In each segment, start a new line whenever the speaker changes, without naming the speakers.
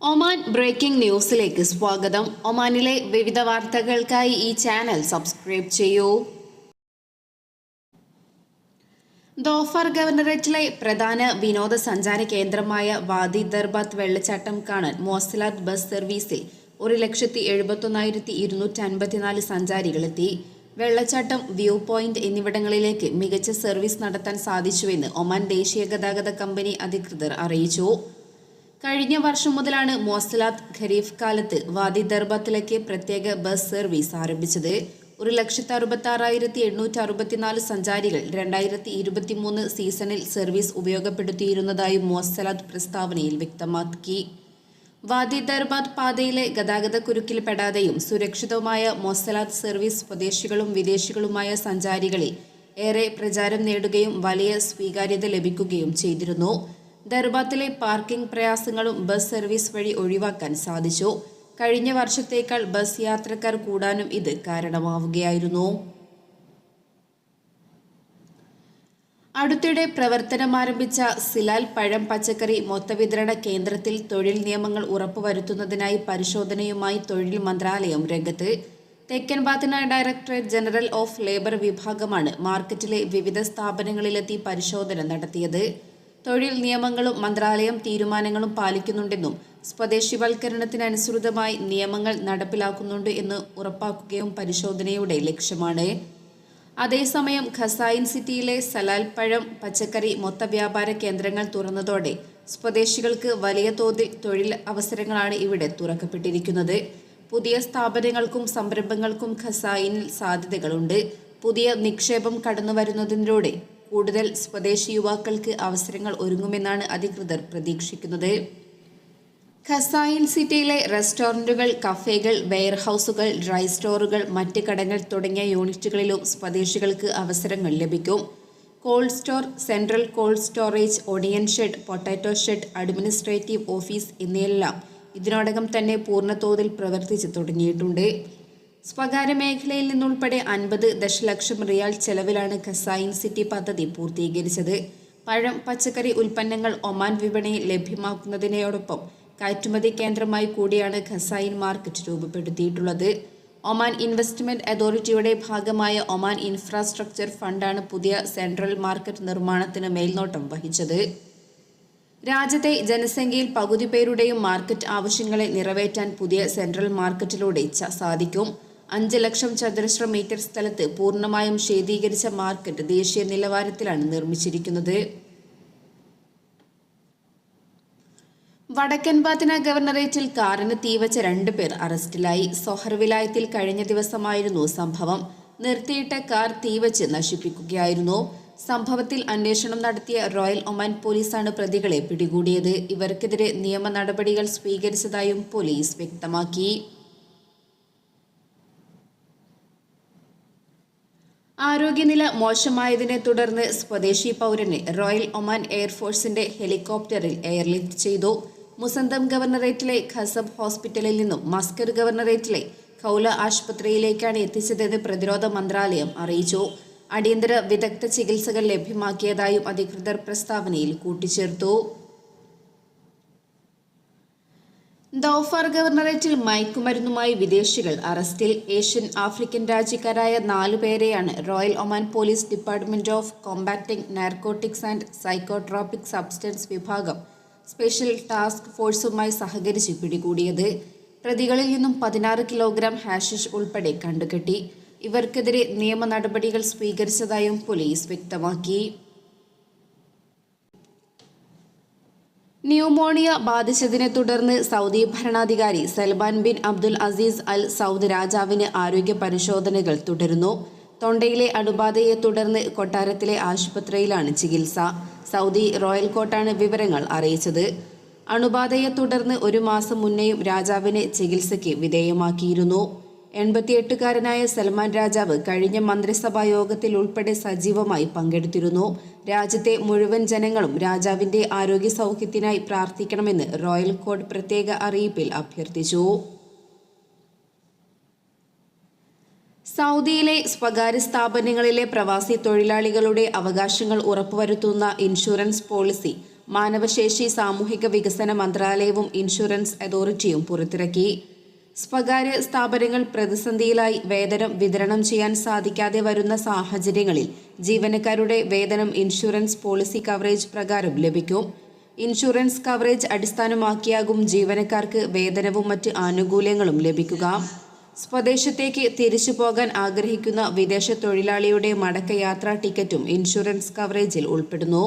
Oman breaking ന്യൂസിലേക്ക് സ്വാഗതം. ഒമാനിലെ വിവിധ വാർത്തകൾക്കായി ഈ ചാനൽ സബ്സ്ക്രൈബ് ചെയ്യൂ. ദോഫർ ഗവർണറേറ്റിലെ പ്രധാന വിനോദസഞ്ചാര കേന്ദ്രമായ വാദി ദർബാത്ത് വെള്ളച്ചാട്ടം കാണാൻ മോസലാത്ത് ബസ് സർവീസിൽ ഒരു ലക്ഷത്തി എഴുപത്തൊന്നായിരത്തി ഇരുന്നൂറ്റി അൻപത്തിനാല് സഞ്ചാരികളെത്തി. വെള്ളച്ചാട്ടം വ്യൂ പോയിന്റ് എന്നിവിടങ്ങളിലേക്ക് മികച്ച സർവീസ് നടത്താൻ സാധിച്ചുവെന്ന് ഒമാൻ ദേശീയ ഗതാഗത കമ്പനി അധികൃതർ അറിയിച്ചു. കഴിഞ്ഞ വർഷം മുതലാണ് മോസലാത്ത് ഖരീഫ് കാലത്ത് വാദി ദർബത്തിലേക്ക് പ്രത്യേക ബസ് സർവീസ് ആരംഭിച്ചത്. ഒരു ലക്ഷത്തി അറുപത്തി ആറായിരത്തി എണ്ണൂറ്റി അറുപത്തിനാല് സഞ്ചാരികൾ രണ്ടായിരത്തി ഇരുപത്തി മൂന്ന് സീസണിൽ സർവീസ് ഉപയോഗപ്പെടുത്തിയിരുന്നതായി മോസലാത്ത് പ്രസ്താവനയിൽ വ്യക്തമാക്കി. വാദി ദർബാദ് പാതയിലെ ഗതാഗത കുരുക്കിൽപ്പെടാതെയും സുരക്ഷിതവുമായ മോസലാത്ത് സർവീസ് സ്വദേശികളും വിദേശികളുമായ സഞ്ചാരികളിൽ ഏറെ പ്രചാരം നേടുകയും വലിയ സ്വീകാര്യത ലഭിക്കുകയും ചെയ്തിരുന്നു. ദർബാത്തിലെ പാർക്കിംഗ് പ്രയാസങ്ങളും ബസ് സർവീസ് വഴി ഒഴിവാക്കാൻ സാധിച്ചു. കഴിഞ്ഞ വർഷത്തേക്കാൾ ബസ് യാത്രക്കാർ കൂടാനും ഇത് കാരണമാവുകയായിരുന്നു. അടുത്തിടെ പ്രവർത്തനം ആരംഭിച്ച സിലാൽ പഴം പച്ചക്കറി മൊത്തവിതരണ കേന്ദ്രത്തിൽ തൊഴിൽ നിയമങ്ങൾ ഉറപ്പുവരുത്തുന്നതിനായി പരിശോധനയുമായി തൊഴിൽ മന്ത്രാലയം രംഗത്ത്. തെക്കൻ Batinah directorate general of labour വിഭാഗമാണ് മാർക്കറ്റിലെ വിവിധ സ്ഥാപനങ്ങളിലെത്തി പരിശോധന നടത്തിയത്. തൊഴിൽ നിയമങ്ങളും മന്ത്രാലയം തീരുമാനങ്ങളും പാലിക്കുന്നുണ്ടെന്നും സ്വദേശിവൽക്കരണത്തിനനുസൃതമായി നിയമങ്ങൾ നടപ്പിലാക്കുന്നുണ്ട് എന്ന് ഉറപ്പാക്കുകയും പരിശോധനയുടെ ലക്ഷ്യമാണ്. അതേസമയം ഖസായിൻ സിറ്റിയിലെ സലാൽ പഴം പച്ചക്കറി മൊത്ത വ്യാപാര കേന്ദ്രങ്ങൾ തുറന്നതോടെ സ്വദേശികൾക്ക് വലിയ തോതിൽ തൊഴിൽ അവസരങ്ങളാണ് ഇവിടെ തുറക്കപ്പെട്ടിരിക്കുന്നത്. പുതിയ സ്ഥാപനങ്ങൾക്കും സംരംഭങ്ങൾക്കും ഖസായിനിൽ സാധ്യതകളുണ്ട്. പുതിയ നിക്ഷേപം കടന്നുവരുന്നതിലൂടെ കൂടുതൽ സ്വദേശി യുവാക്കൾക്ക് അവസരങ്ങൾ ഒരുങ്ങുമെന്നാണ് അധികൃതർ പ്രതീക്ഷിക്കുന്നത്. ഖസായിൻ സിറ്റിയിലെ റെസ്റ്റോറന്റുകൾ കഫേകൾ വെയർഹൌസുകൾ ഡ്രൈ സ്റ്റോറുകൾ മറ്റ് കടകൾ തുടങ്ങിയ യൂണിറ്റുകളിലും സ്വദേശികൾക്ക് അവസരങ്ങൾ ലഭിക്കും. Cold store central cold storage onion shed potato shed administrative office എന്നിവയെല്ലാം ഇതിനോടകം തന്നെ പൂർണതോതിൽ പ്രവർത്തിച്ച് തുടങ്ങിയിട്ടുണ്ട്. സ്വകാര്യ മേഖലയിൽ നിന്നുൾപ്പെടെ അൻപത് ദശലക്ഷം റിയാൽ ചെലവിലാണ് ഖസായിൻ സിറ്റി പദ്ധതി പൂർത്തീകരിച്ചത്. പഴം പച്ചക്കറി ഉൽപ്പന്നങ്ങൾ ഒമാൻ വിപണിയിൽ ലഭ്യമാക്കുന്നതിനോടൊപ്പം കയറ്റുമതി കേന്ദ്രമായി കൂടിയാണ് ഖസൈൻ മാർക്കറ്റ് രൂപപ്പെടുത്തിയിട്ടുള്ളത്. ഒമാൻ ഇൻവെസ്റ്റ്മെന്റ് അതോറിറ്റിയുടെ ഭാഗമായ ഒമാൻ ഇൻഫ്രാസ്ട്രക്ചർ ഫണ്ടാണ് പുതിയ സെൻട്രൽ മാർക്കറ്റ് നിർമ്മാണത്തിന് മേൽനോട്ടം വഹിച്ചത്. രാജ്യത്തെ ജനസംഖ്യയിൽ പകുതി പേരുടെയും മാർക്കറ്റ് ആവശ്യങ്ങളെ നിറവേറ്റാൻ പുതിയ സെൻട്രൽ മാർക്കറ്റിലൂടെ സാധിക്കും. അഞ്ച് ലക്ഷം ചതുരശ്ര മീറ്റർ സ്ഥലത്ത് പൂർണമായും ശീതീകരിച്ച മാർക്കറ്റ് ദേശീയ നിലവാരത്തിലാണ് നിർമ്മിച്ചിരിക്കുന്നത്. വടക്കൻ പാത്തിന ഗവർണറേറ്റിൽ കാറിന് തീവച്ച രണ്ടു പേർ അറസ്റ്റിലായി. സൊഹർ വിലായത്തിൽ കഴിഞ്ഞ ദിവസമായിരുന്നു സംഭവം. നിർത്തിയിട്ട കാർ തീവച്ച് നശിപ്പിക്കുകയായിരുന്നു. സംഭവത്തിൽ അന്വേഷണം നടത്തിയ റോയൽ ഒമാൻ പോലീസാണ് പ്രതികളെ പിടികൂടിയത്. ഇവർക്കെതിരെ നിയമ നടപടികൾ സ്വീകരിച്ചതായും പോലീസ് വ്യക്തമാക്കി. ആരോഗ്യനില മോശമായതിനെ തുടർന്ന് സ്വദേശി പൗരനെ റോയൽ ഒമാൻ എയർഫോഴ്സിന്റെ ഹെലികോപ്റ്ററിൽ എയർലിഫ്റ്റ് ചെയ്തു. മുസന്തം ഗവർണറേറ്റിലെ ഖസബ് ഹോസ്പിറ്റലിൽ നിന്നും മസ്കർ ഗവർണറേറ്റിലെ കൗല ആശുപത്രിയിലേക്കാണ് എത്തിച്ചതെന്ന് പ്രതിരോധ മന്ത്രാലയം അറിയിച്ചു. അടിയന്തര വിദഗ്ധ ചികിത്സകൾ ലഭ്യമാക്കിയതായും അധികൃതർ പ്രസ്താവനയിൽ കൂട്ടിച്ചേർത്തു. ദോഫാർ ഗവർണറേറ്റിൽ മയക്കുമരുന്നുമായി വിദേശികൾ അറസ്റ്റിൽ ഏഷ്യൻ ആഫ്രിക്കൻ രാജ്യക്കാരായ നാലുപേരെയാണ് royal Oman police department of combating narcotics and psychotropic substance വിഭാഗം സ്പെഷ്യൽ ടാസ്ക് ഫോഴ്സുമായി സഹകരിച്ച് പിടികൂടിയത്. പ്രതികളിൽ നിന്നും പതിനാറ് കിലോഗ്രാം ഹാഷിഷ് ഉൾപ്പെടെ കണ്ടുകെട്ടി. ഇവർക്കെതിരെ നിയമ നടപടികൾ സ്വീകരിച്ചതായും പോലീസ് വ്യക്തമാക്കി. ന്യൂമോണിയ ബാധിച്ചതിനെ തുടർന്ന് സൗദി ഭരണാധികാരി Salman bin Abdul Aziz al Saud രാജാവിന് ആരോഗ്യ പരിശോധനകൾ തുടരുന്നു. തൊണ്ടയിലെ അണുബാധയെ തുടർന്ന് കൊട്ടാരത്തിലെ ആശുപത്രിയിലാണ് ചികിത്സ. സൗദി റോയൽ കോർട്ടാണ് വിവരങ്ങൾ അറിയിച്ചത്. അണുബാധയെ തുടർന്ന് ഒരു മാസം മുന്നേയും രാജാവിനെ ചികിത്സയ്ക്ക് വിധേയമാക്കിയിരുന്നു. എൺപത്തിയെട്ടുകാരനായ സൽമാൻ രാജാവ് കഴിഞ്ഞ മന്ത്രിസഭാ യോഗത്തിൽ ഉൾപ്പെടെ സജീവമായി പങ്കെടുത്തിരുന്നു. രാജ്യത്തെ മുഴുവൻ ജനങ്ങളും രാജാവിന്റെ ആരോഗ്യ സൗഖ്യത്തിനായി പ്രാർത്ഥിക്കണമെന്ന് റോയൽ കോഡ് പ്രത്യേക അറിയിപ്പിൽ അഭ്യർത്ഥിച്ചു. സൗദിയിലെ സ്വകാര്യ സ്ഥാപനങ്ങളിലെ പ്രവാസി തൊഴിലാളികളുടെ അവകാശങ്ങൾ ഉറപ്പുവരുത്തുന്ന ഇൻഷുറൻസ് പോളിസി മാനവശേഷി സാമൂഹിക വികസന മന്ത്രാലയവും ഇൻഷുറൻസ് അതോറിറ്റിയും പുറത്തിറക്കി. സ്വകാര്യ സ്ഥാപനങ്ങൾ പ്രതിസന്ധിയിലായി വേതനം വിതരണം ചെയ്യാൻ സാധിക്കാതെ വരുന്ന സാഹചര്യങ്ങളിൽ ജീവനക്കാരുടെ വേതനം ഇൻഷുറൻസ് പോളിസി കവറേജ് പ്രകാരം ലഭിക്കും. ഇൻഷുറൻസ് കവറേജ് അടിസ്ഥാനമാക്കിയാകും ജീവനക്കാർക്ക് വേതനവും മറ്റ് ആനുകൂല്യങ്ങളും ലഭിക്കുക. സ്വദേശത്തേക്ക് തിരിച്ചു പോകാൻ ആഗ്രഹിക്കുന്ന വിദേശ തൊഴിലാളിയുടെ മടക്കയാത്രാ ടിക്കറ്റും ഇൻഷുറൻസ് കവറേജിൽ ഉൾപ്പെടുന്നു.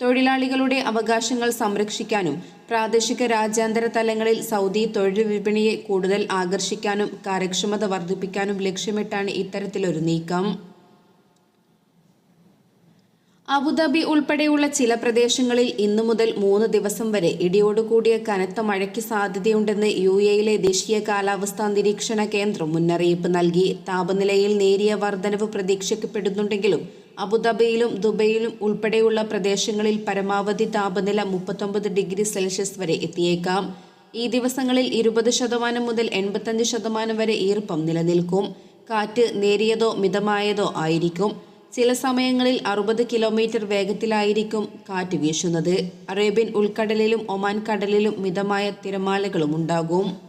തൊഴിലാളികളുടെ അവകാശങ്ങൾ സംരക്ഷിക്കാനും പ്രാദേശിക രാജ്യാന്തര തലങ്ങളിൽ സൗദി തൊഴിൽ വിപണിയെ കൂടുതൽ ആകർഷിക്കാനും കാര്യക്ഷമത വർദ്ധിപ്പിക്കാനും ലക്ഷ്യമിട്ടാണ് ഇത്തരത്തിലൊരു നീക്കം. അബുദാബി ഉൾപ്പെടെയുള്ള ചില പ്രദേശങ്ങളിൽ ഇന്നു മുതൽ മൂന്ന് ദിവസം വരെ ഇടിയോടുകൂടിയ കനത്ത മഴയ്ക്ക് സാധ്യതയുണ്ടെന്ന് യു എയിലെ ദേശീയ കാലാവസ്ഥാ നിരീക്ഷണ കേന്ദ്രം മുന്നറിയിപ്പ് നൽകി. താപനിലയിൽ നേരിയ വർധനവ് പ്രതീക്ഷിക്കപ്പെടുന്നുണ്ടെങ്കിലും അബുദാബിയിലും ദുബൈയിലും ഉൾപ്പെടെയുള്ള പ്രദേശങ്ങളിൽ പരമാവധി താപനില മുപ്പത്തൊമ്പത് ഡിഗ്രി സെൽഷ്യസ് വരെ എത്തിയേക്കാം. ഈ ദിവസങ്ങളിൽ ഇരുപത് ശതമാനം മുതൽ എൺപത്തഞ്ച് ശതമാനം വരെ ഈർപ്പം നിലനിൽക്കും. കാറ്റ് നേരിയതോ മിതമായതോ ആയിരിക്കും. ചില സമയങ്ങളിൽ അറുപത് കിലോമീറ്റർ വേഗത്തിലായിരിക്കും കാറ്റ് വീശുന്നത്. അറേബ്യൻ ഉൾക്കടലിലും ഒമാൻ കടലിലും മിതമായ തിരമാലകളും ഉണ്ടാകും.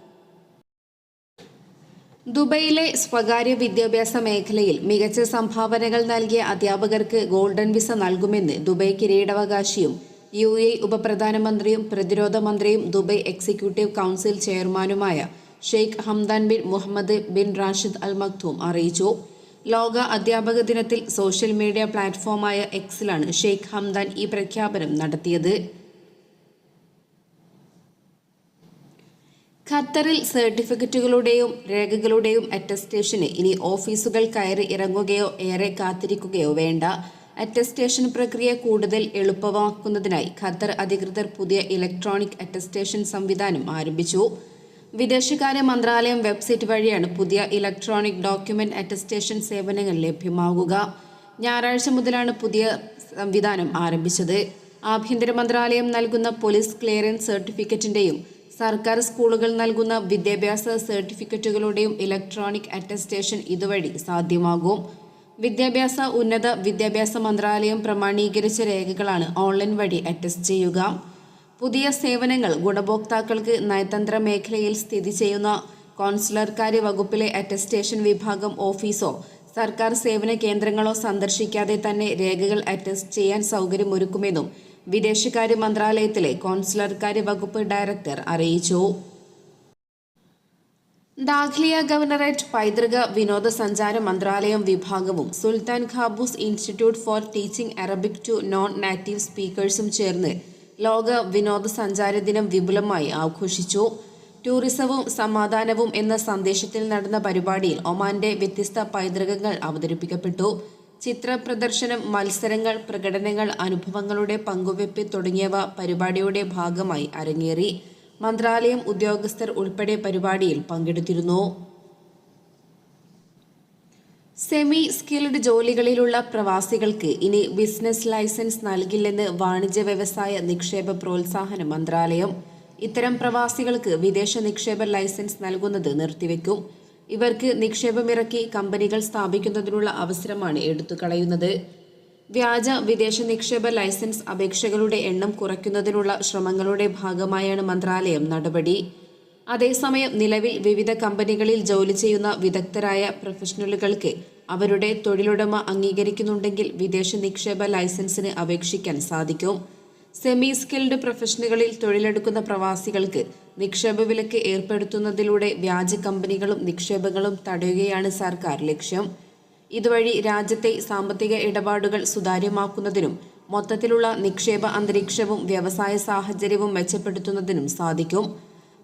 ദുബൈയിലെ സ്വകാര്യ വിദ്യാഭ്യാസ മേഖലയിൽ മികച്ച സംഭാവനകൾ നൽകിയ അധ്യാപകർക്ക് ഗോൾഡൻ വിസ നൽകുമെന്ന് ദുബൈ കിരീടാവകാശിയും യു എ ഉപപ്രധാനമന്ത്രിയും പ്രതിരോധ മന്ത്രിയും ദുബൈ എക്സിക്യൂട്ടീവ് കൗൺസിൽ ചെയർമാനുമായ Sheikh Hamdan bin Mohammed bin Rashid Al Maktoum അറിയിച്ചു. ലോക അധ്യാപക ദിനത്തിൽ സോഷ്യൽ മീഡിയ പ്ലാറ്റ്ഫോമായ എക്സിലാണ് ഷെയ്ഖ് ഹംദാൻ ഈ പ്രഖ്യാപനം നടത്തിയത്. ഖത്തറിൽ സർട്ടിഫിക്കറ്റുകളുടെയും രേഖകളുടെയും അറ്റസ്റ്റേഷന് ഇനി ഓഫീസുകൾ കയറി ഇറങ്ങുകയോ ഏറെ കാത്തിരിക്കുകയോ വേണ്ട. അറ്റസ്റ്റേഷൻ പ്രക്രിയ കൂടുതൽ എളുപ്പമാക്കുന്നതിനായി ഖത്തർ അധികൃതർ പുതിയ ഇലക്ട്രോണിക് അറ്റസ്റ്റേഷൻ സംവിധാനം ആരംഭിച്ചു. വിദേശകാര്യ മന്ത്രാലയം വെബ്സൈറ്റ് വഴിയാണ് പുതിയ ഇലക്ട്രോണിക് ഡോക്യുമെന്റ് അറ്റസ്റ്റേഷൻ സേവനങ്ങൾ ലഭ്യമാകുക. ഞായറാഴ്ച മുതലാണ് പുതിയ സംവിധാനം ആരംഭിച്ചത്. ആഭ്യന്തര മന്ത്രാലയം നൽകുന്ന പോലീസ് ക്ലിയറൻസ് സർട്ടിഫിക്കറ്റിന്റെയും സർക്കാർ സ്കൂളുകൾ നൽകുന്ന വിദ്യാഭ്യാസ സർട്ടിഫിക്കറ്റുകളുടെയും ഇലക്ട്രോണിക് അറ്റസ്റ്റേഷൻ ഇതുവഴി സാധ്യമാകും. വിദ്യാഭ്യാസ ഉന്നത വിദ്യാഭ്യാസ മന്ത്രാലയം പ്രമാണീകരിച്ച രേഖകളാണ് ഓൺലൈൻ വഴി അറ്റസ്റ്റ് ചെയ്യുക. പുതിയ സേവനങ്ങൾ ഗുണഭോക്താക്കൾക്ക് നയതന്ത്ര മേഖലയിൽ സ്ഥിതി ചെയ്യുന്ന കോൺസുലർ കാര്യ വകുപ്പിലെ അറ്റസ്റ്റേഷൻ വിഭാഗം ഓഫീസോ സർക്കാർ സേവന കേന്ദ്രങ്ങളോ സന്ദർശിക്കാതെ തന്നെ രേഖകൾ അറ്റസ്റ്റ് ചെയ്യാൻ സൗകര്യമൊരുക്കുമെന്നും വിദേശകാര്യ മന്ത്രാലയത്തിലെ കോൺസുലർ കാര്യ വകുപ്പ് ഡയറക്ടർ അറിയിച്ചു. ദാഖ്ലിയ ഗവർണറേറ്റ് പൈതൃക വിനോദസഞ്ചാര മന്ത്രാലയം വിഭാഗവും Sultan Qaboos institute for teaching Arabic to non native സ്പീക്കേഴ്സും ചേർന്ന് ലോക വിനോദസഞ്ചാര ദിനം വിപുലമായി ആഘോഷിച്ചു. ടൂറിസവും സമാധാനവും എന്ന സന്ദേശത്തിൽ നടന്ന പരിപാടിയിൽ ഒമാന്റെ വ്യത്യസ്ത പൈതൃകങ്ങൾ അവതരിപ്പിക്കപ്പെട്ടു. ചിത്ര പ്രദർശനം മത്സരങ്ങൾ പ്രകടനങ്ങൾ അനുഭവങ്ങളുടെ പങ്കുവെപ്പ് തുടങ്ങിയവ പരിപാടിയുടെ ഭാഗമായി അരങ്ങേറി. മന്ത്രാലയം ഉദ്യോഗസ്ഥർ ഉൾപ്പെടെ പരിപാടിയിൽ പങ്കെടുത്തിരുന്നു. സെമി സ്കിൽഡ് ജോലികളിലുള്ള പ്രവാസികൾക്ക് ഇനി ബിസിനസ് ലൈസൻസ് നൽകില്ലെന്ന് വാണിജ്യ വ്യവസായ നിക്ഷേപ പ്രോത്സാഹന മന്ത്രാലയം. ഇത്തരം പ്രവാസികൾക്ക് വിദേശ നിക്ഷേപ ലൈസൻസ് നൽകുന്നത് നിർത്തിവെക്കും. ഇവർക്ക് നിക്ഷേപമിറക്കി കമ്പനികൾ സ്ഥാപിക്കുന്നതിനുള്ള അവസരമാണ് എടുത്തുകളയുന്നത് വ്യാജ വിദേശ നിക്ഷേപ ലൈസൻസ് അപേക്ഷകളുടെ എണ്ണം കുറയ്ക്കുന്നതിനുള്ള ശ്രമങ്ങളുടെ ഭാഗമായാണ് മന്ത്രാലയം നടപടി. അതേസമയം നിലവിൽ വിവിധ കമ്പനികളിൽ ജോലി ചെയ്യുന്ന വിദഗ്ധരായ പ്രൊഫഷണലുകൾക്ക് അവരുടെ തൊഴിലുടമ അംഗീകരിക്കുന്നുണ്ടെങ്കിൽ വിദേശ നിക്ഷേപ ലൈസൻസിന് അപേക്ഷിക്കാൻ സാധിക്കും. സെമി സ്കിൽഡ് പ്രൊഫഷനുകളിൽ തൊഴിലെടുക്കുന്ന പ്രവാസികൾക്ക് നിക്ഷേപ വിലക്ക് ഏർപ്പെടുത്തുന്നതിലൂടെ വ്യാജ കമ്പനികളും നിക്ഷേപങ്ങളും തടയുകയാണ് സർക്കാർ ലക്ഷ്യം. ഇതുവഴി രാജ്യത്തെ സാമ്പത്തിക ഇടപാടുകൾ സുതാര്യമാക്കുന്നതിനും മൊത്തത്തിലുള്ള നിക്ഷേപ അന്തരീക്ഷവും വ്യവസായ സാഹചര്യവും മെച്ചപ്പെടുത്തുന്നതിനും സാധിക്കും.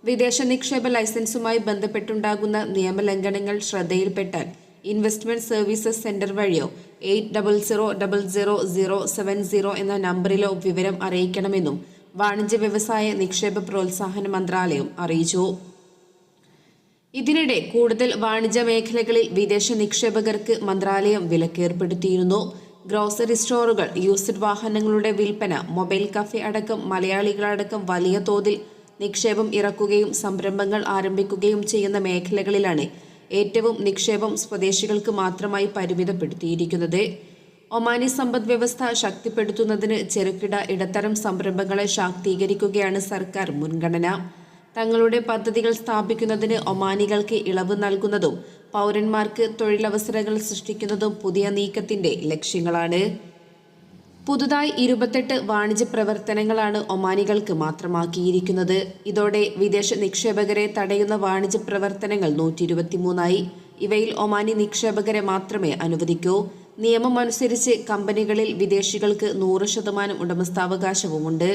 വിദേശ നിക്ഷേപ ലൈസൻസുമായി ബന്ധപ്പെട്ടുണ്ടാകുന്ന നിയമലംഘനങ്ങൾ ശ്രദ്ധയിൽപ്പെട്ടാൽ ഇൻവെസ്റ്റ്മെന്റ് സർവീസസ് സെന്റർ വഴിയോ eight double zero double zero zero seven zero എന്ന നമ്പറിലോ വിവരം അറിയിക്കണമെന്നും വാണിജ്യ വ്യവസായ നിക്ഷേപ പ്രോത്സാഹന മന്ത്രാലയം അറിയിച്ചു. ഇതിനിടെ കൂടുതൽ വാണിജ്യ മേഖലകളിൽ വിദേശ നിക്ഷേപകർക്ക് മന്ത്രാലയം വിലക്കേർപ്പെടുത്തിയിരുന്നു. ഗ്രോസറി സ്റ്റോറുകൾ യൂസ്ഡ് വാഹനങ്ങളുടെ വിൽപ്പന മൊബൈൽ കഫേ അടക്കം മലയാളികളടക്കം വലിയ തോതിൽ നിക്ഷേപം ഇറക്കുകയും സംരംഭങ്ങൾ ആരംഭിക്കുകയും ചെയ്യുന്ന മേഖലകളിലാണ് ഏറ്റവും നിക്ഷേപം സ്വദേശികൾക്ക് മാത്രമായി പരിമിതപ്പെടുത്തിയിരിക്കുന്നത്. ഒമാനി സമ്പദ് വ്യവസ്ഥ ശക്തിപ്പെടുത്തുന്നതിന് ചെറുകിട ഇടത്തരം സംരംഭങ്ങളെ ശാക്തീകരിക്കുകയാണ് സർക്കാർ മുൻഗണന. തങ്ങളുടെ പദ്ധതികൾ സ്ഥാപിക്കുന്നതിന് ഒമാനികൾക്ക് ഇളവ് നൽകുന്നതും പൗരന്മാർക്ക് തൊഴിലവസരങ്ങൾ സൃഷ്ടിക്കുന്നതും പുതിയ നീക്കത്തിന്റെ ലക്ഷ്യങ്ങളാണ്. പുതുതായി ഇരുപത്തെട്ട് വാണിജ്യ പ്രവർത്തനങ്ങളാണ് ഒമാനികൾക്ക് മാത്രമാക്കിയിരിക്കുന്നത്. ഇതോടെ വിദേശ നിക്ഷേപകരെ തടയുന്ന വാണിജ്യ പ്രവർത്തനങ്ങൾ നൂറ്റി ഇരുപത്തിമൂന്നായി ഇവയിൽ ഒമാനി നിക്ഷേപകരെ മാത്രമേ അനുവദിക്കൂ. നിയമമനുസരിച്ച് കമ്പനികളിൽ വിദേശികൾക്ക് നൂറ് ശതമാനം ഉടമസ്ഥാവകാശവുമുണ്ട്.